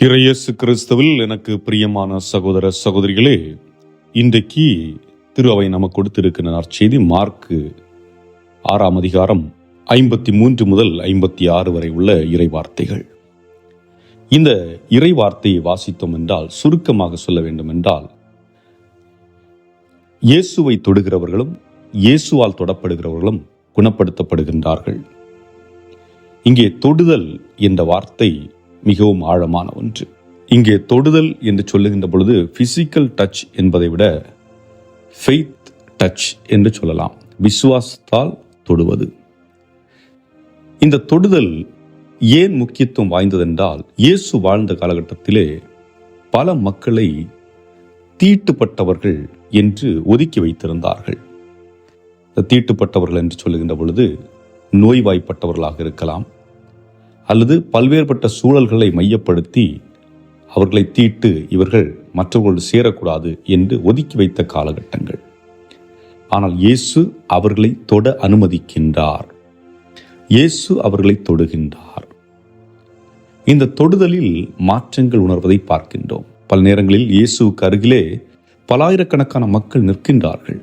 இறையேசு கிறிஸ்துவில் எனக்கு பிரியமான சகோதர சகோதரிகளே இன்றைக்கு திரு அவை நமக்கு கொடுத்திருக்கிற நற்செய்தி மார்க்கு ஆறாம் அதிகாரம் ஐம்பத்தி மூன்று முதல் ஐம்பத்தி ஆறு வரை உள்ள இறை வார்த்தைகள். இந்த இறை வார்த்தையை வாசித்தோம் என்றால் சுருக்கமாக சொல்ல வேண்டும் என்றால் இயேசுவை தொடுகிறவர்களும் இயேசுவால் தொடப்படுகிறவர்களும் குணப்படுத்தப்படுகின்றார்கள். இங்கே தொடுதல் என்ற வார்த்தை மிகவும் ஆழமான ஒன்று. இங்கே தொடுதல் என்று சொல்லுகின்ற பொழுது பிசிக்கல் டச் என்பதை விட ஃபெய்த் டச் என்று சொல்லலாம். விசுவாசத்தால் தொடுவது. இந்த தொடுதல் ஏன் முக்கியத்துவம் வாய்ந்ததென்றால் இயேசு வாழ்ந்த காலகட்டத்திலே பல மக்களை தீட்டுப்பட்டவர்கள் என்று ஒதுக்கி வைத்திருந்தார்கள். இந்த தீட்டுப்பட்டவர்கள் என்று சொல்லுகின்ற பொழுது நோய்வாய்ப்பட்டவர்களாக இருக்கலாம். அல்லது பல்வேறுபட்ட சூழல்களை மையப்படுத்தி அவர்களை தீட்டு இவர்கள் மற்றவர்களோடு சேரக்கூடாது என்று ஒதுக்கி வைத்த காலகட்டங்கள். ஆனால் இயேசு அவர்களை தொட அனுமதிக்கின்றார். இயேசு அவர்களை தொடுகின்றார். இந்த தொடுதலில் மாற்றங்கள் உணர்வதை பார்க்கின்றோம். பல நேரங்களில் இயேசுவுக்கு அருகிலே பலாயிரக்கணக்கான மக்கள் நிற்கின்றார்கள்.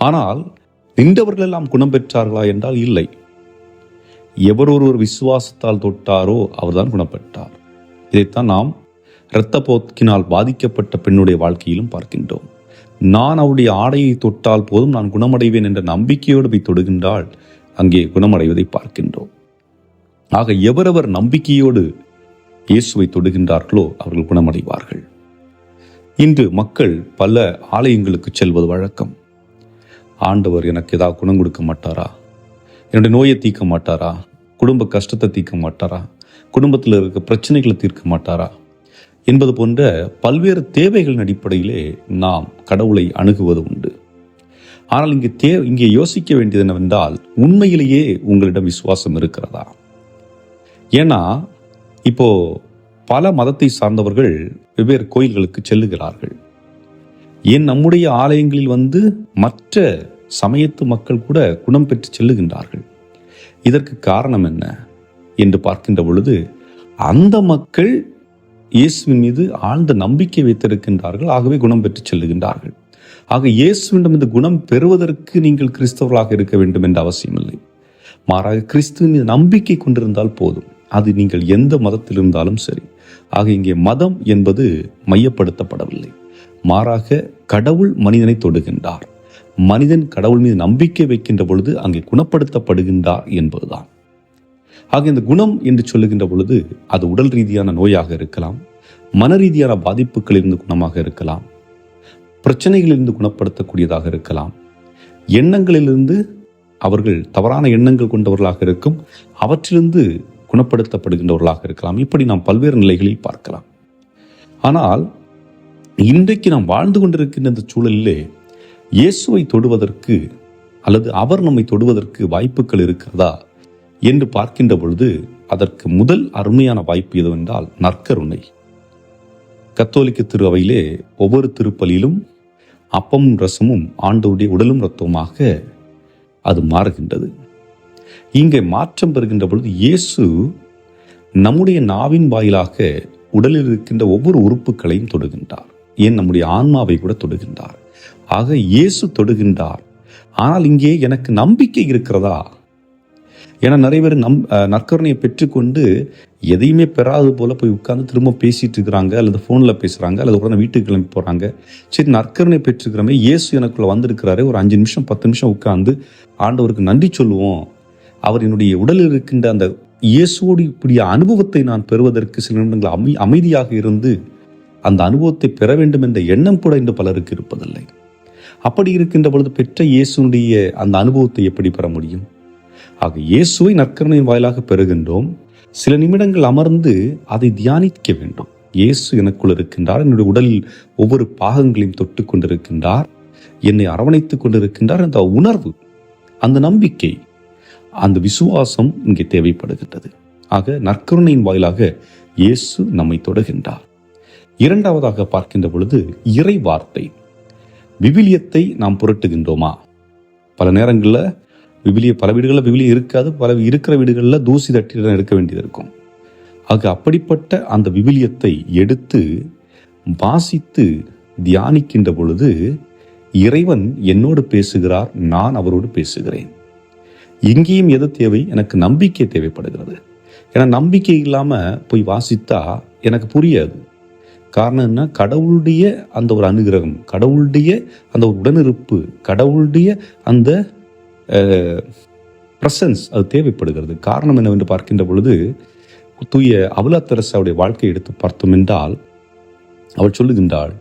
ஆனால் நின்றவர்கள் எல்லாம் குணம் பெற்றார்களா என்றால் இல்லை. எவர் ஒருவர் விசுவாசத்தால் தொட்டாரோ அவர்தான் குணப்பட்டார். இதைத்தான் நாம் இரத்த போக்கினால் பாதிக்கப்பட்ட பெண்ணுடைய வாழ்க்கையிலும் பார்க்கின்றோம். நான் அவருடைய ஆடையை தொட்டால் போதும் நான் குணமடைவேன் என்ற நம்பிக்கையோடு போய் தொடுகின்றால் அங்கே குணமடைவதை பார்க்கின்றோம். ஆக எவரவர் நம்பிக்கையோடு இயேசுவை தொடுகின்றார்களோ அவர்கள் குணமடைவார்கள். இன்று மக்கள் பல ஆலயங்களுக்கு செல்வது வழக்கம். ஆண்டவர் எனக்கு ஏதாவது குணம் கொடுக்க மாட்டாரா? என்னுடைய நோயை தீர்க்க மாட்டாரா? குடும்ப கஷ்டத்தை தீர்க்க மாட்டாரா? குடும்பத்தில் இருக்க பிரச்சனைகளை தீர்க்க மாட்டாரா? என்பது போன்ற பல்வேறு தேவைகளின் அடிப்படையிலே நாம் கடவுளை அணுகுவது உண்டு. ஆனால் இங்கே தே இங்கே யோசிக்க வேண்டியது என்னவென்றால் உண்மையிலேயே உங்களிடம் விசுவாசம் இருக்கிறதா? ஏன்னா இப்போ பல மதத்தை சார்ந்தவர்கள் வெவ்வேறு கோயில்களுக்கு செல்லுகிறார்கள். ஏன் நம்முடைய ஆலயங்களில் வந்து மற்ற சமயத்து மக்கள் கூட குணம் பெற்று செல்லுகின்றார்கள்? இதற்கு காரணம் என்ன? என்று பார்க்கின்ற பொழுது அந்த மக்கள் இயேசுவின் மீது ஆழ்ந்த நம்பிக்கை வைத்திருக்கின்றார்கள் ஆகவே குணம் பெற்று செல்லுகின்றார்கள் ஆக இயேசுவிடம் இந்த குணம் பெறுவதற்கு நீங்கள் கிறிஸ்தவர்களாக இருக்க வேண்டும் என்ற அவசியமில்லை. மாறாக கிறிஸ்துவின் மீது நம்பிக்கை கொண்டிருந்தால் போதும். அது நீங்கள் எந்த மதத்தில் இருந்தாலும் சரி. ஆக இங்கே மதம் என்பது மையப்படுத்தப்படவில்லை. மாறாக கடவுள் மனிதனை தொடுகின்றார். மனிதன் கடவுள் மீது நம்பிக்கை வைக்கின்ற பொழுது அங்கே குணப்படுத்தப்படுகின்றார் என்பதுதான். ஆக இந்த குணம் என்று சொல்லுகின்ற பொழுது அது உடல் ரீதியான நோயாக இருக்கலாம் மன ரீதியான பாதிப்புகளிலிருந்து குணமாக இருக்கலாம் பிரச்சனைகளிலிருந்து குணப்படுத்தக்கூடியதாக இருக்கலாம். எண்ணங்களிலிருந்து அவர்கள் தவறான எண்ணங்கள் கொண்டவர்களாக இருக்கும் அவற்றிலிருந்து குணப்படுத்தப்படுகின்றவர்களாக இருக்கலாம். இப்படி நாம் பல்வேறு நிலைகளில் பார்க்கலாம். ஆனால் இன்றைக்கு நாம் வாழ்ந்து கொண்டிருக்கின்ற இந்த சூழலிலே இயேசுவை தொடுவதற்கு அல்லது அவர் நம்மை தொடுவதற்கு வாய்ப்புகள் இருக்கிறதா என்று பார்க்கின்ற பொழுது அதற்கு முதல் அருமையான வாய்ப்பு எதுவென்றால் நற்கருணை. கத்தோலிக்க திருவையிலே ஒவ்வொரு திருப்பலியிலும் அப்பமும் ரசமும் ஆண்டவுடைய உடலும் ரத்தமுமாக அது மாறுகின்றது. இங்கே மாற்றம் பெறுகின்ற பொழுது இயேசு நம்முடைய நாவின் வாயிலாக உடலில் இருக்கின்ற ஒவ்வொரு உறுப்புகளையும் தொடுகின்றார். ஏன்? நம்முடைய ஆன்மாவை கூட தொடுகின்றார். ஆக இயேசு தொடுகின்றார். ஆனால் இங்கே எனக்கு நம்பிக்கை இருக்கிறதா? ஏன்னா நிறைய பேர் நம் நற்கருணையை பெற்றுக்கொண்டு எதையுமே பெறாதது போல போய் உட்கார்ந்து திரும்ப பேசிட்டு இருக்கிறாங்க அல்லது ஃபோனில் பேசுகிறாங்க அல்லது உடனே வீட்டுக்கு கிளம்பி போகிறாங்க சரி நற்கருணை பெற்றுக்கிறமே இயேசு எனக்குள்ள வந்திருக்கிறாரு ஒரு அஞ்சு நிமிஷம் பத்து நிமிஷம் உட்கார்ந்து ஆண்டவருக்கு நன்றி சொல்லுவோம். அவர் என்னுடைய உடலில் இருக்கின்ற அந்த இயேசுவோடு இப்படிய அனுபவத்தை நான் பெறுவதற்கு சில நிமிடங்கள் அமை அமைதியாக இருந்து அந்த அனுபவத்தை பெற வேண்டும் என்ற எண்ணம் கூட இன்று பலருக்கு இருப்பதில்லை. அப்படி இருக்கின்ற பொழுது பெற்ற இயேசுனுடைய அந்த அனுபவத்தை எப்படி பெற முடியும்? ஆக இயேசுவை நற்கருணையின் வாயிலாக பெறுகின்றோம். சில நிமிடங்கள் அமர்ந்து அதை தியானிக்க வேண்டும். இயேசு எனக்குள் இருக்கின்றார். என்னுடைய உடலில் ஒவ்வொரு பாகங்களையும் தொட்டு கொண்டிருக்கின்றார். என்னை அரவணைத்துக் கொண்டிருக்கின்றார் அந்த உணர்வு அந்த நம்பிக்கை அந்த விசுவாசம் இங்கே தேவைப்படுகின்றது. ஆக நற்கருணையின் வாயிலாக இயேசு நம்மை தொடுகின்றார். இரண்டாவதாக பார்க்கின்ற பொழுது இறை வார்த்தை. விவிலியத்தை நாம் புரட்டுகின்றோமா? பல நேரங்களில் விவிலிய பல வீடுகளில் விவிலியம் இருக்காது பல இருக்கிற வீடுகளில் தூசி தட்டி தான் எடுக்க வேண்டியது இருக்கும். ஆக அப்படிப்பட்ட அந்த விவிலியத்தை எடுத்து வாசித்து தியானிக்கின்ற பொழுது இறைவன் என்னோடு பேசுகிறார் நான் அவரோடு பேசுகிறேன். இங்கேயும் எது தேவை? எனக்கு நம்பிக்கை தேவைப்படுகிறது. ஏன்னா நம்பிக்கை இல்லாமல் போய் வாசித்தா எனக்கு புரியாது. காரணம் என்ன கடவுளுடைய அந்த ஒரு அனுகிரகம் கடவுளுடைய அந்த ஒரு உடனிருப்பு கடவுளுடைய அந்த ப்ரெசன்ஸ் அது தேவைப்படுகிறது. காரணம் என்னவென்று பார்க்கின்ற பொழுது தூய அவலாத்தரசாவுடைய வாழ்க்கையை எடுத்து பார்த்தோம் என்றால் அவள் சொல்லுகின்றாள்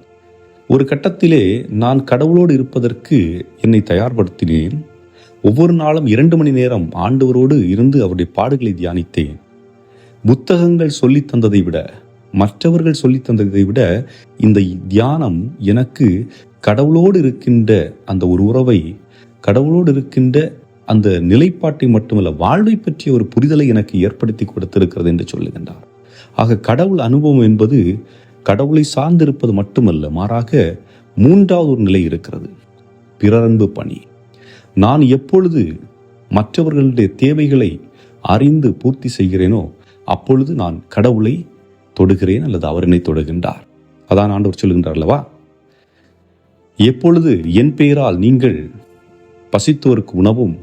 ஒரு கட்டத்திலே நான் கடவுளோடு இருப்பதற்கு என்னை தயார்படுத்தினேன். ஒவ்வொரு நாளும் இரண்டு மணி நேரம் ஆண்டவரோடு இருந்து அவருடைய பாடுகளை தியானித்தேன். புத்தகங்கள் சொல்லித் தந்ததை விட மற்றவர்கள் சொல்லித் தந்ததை விட இந்த தியானம் எனக்கு கடவுளோடு இருக்கின்ற அந்த ஒரு உறவை கடவுளோடு இருக்கின்ற அந்த நிலைப்பாட்டை மட்டுமல்ல வாழ்வை பற்றிய ஒரு புரிதலை எனக்கு ஏற்படுத்தி கொடுத்திருக்கிறது என்று சொல்லுகின்றார். ஆக கடவுள் அனுபவம் என்பது கடவுளை சார்ந்திருப்பது மட்டுமல்ல மாறாக மூன்றாவது ஒரு நிலை இருக்கிறது பிறரன்பு பணி. நான் எப்பொழுது மற்றவர்களுடைய தேவைகளை அறிந்து பூர்த்தி செய்கிறேனோ அப்பொழுது நான் கடவுளை தொடுகிறேன் அல்லது அவர் என்னை தொடுகின்றார். அதான் ஆண்டவர் சொல்லுகின்றார் அல்லவா? எப்பொழுது என் பெயரால் நீங்கள் பசித்தோருக்கு உணவும்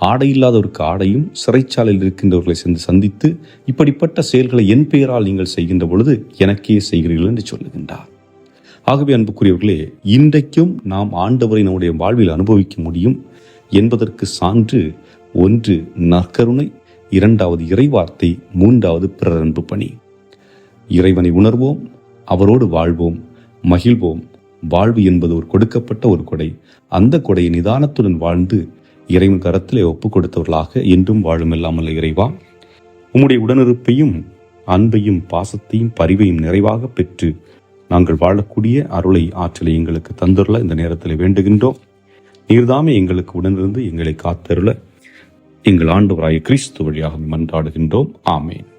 ஆடை இல்லாதவருக்கு ஆடையும் சிறைச்சாலையில் இருக்கின்றவர்களை சென்று சந்தித்து இப்படிப்பட்ட செயல்களை என் பெயரால் நீங்கள் செய்கின்ற பொழுது எனக்கே செய்கிறீர்கள் என்று சொல்லுகின்றார். ஆகவே அன்புக்குரியவர்களே இன்றைக்கும் நாம் ஆண்டவரை நம்முடைய வாழ்வில் அனுபவிக்க முடியும் என்பதற்கு சான்று ஒன்று நற்கருணை இரண்டாவது இறைவார்த்தை மூன்றாவது பிறர் அன்பு பணி. இறைவனை உணர்வோம் அவரோடு வாழ்வோம் மகிழ்வோம். வாழ்வு என்பது ஒரு கொடுக்கப்பட்ட ஒரு கொடை. அந்த கொடையை நிதானத்துடன் வாழ்ந்து இறைவன் கரத்திலே ஒப்பு கொடுத்தவர்களாக என்றும் வாழும் இல்லாமல் இறைவா. உம்முடைய உடனிருப்பையும் அன்பையும் பாசத்தையும் பரிவையும் நிறைவாக பெற்று நாங்கள் வாழக்கூடிய அருளை ஆற்றலை எங்களுக்கு தந்துள்ள இந்த நேரத்தில் வேண்டுகின்றோம். நீர்தாமே எங்களுக்கு உடனிருந்து எங்களை காத்தருள. எங்கள் ஆண்டவராய கிறிஸ்து வழியாக மன்றாடுகின்றோம். ஆமேன்.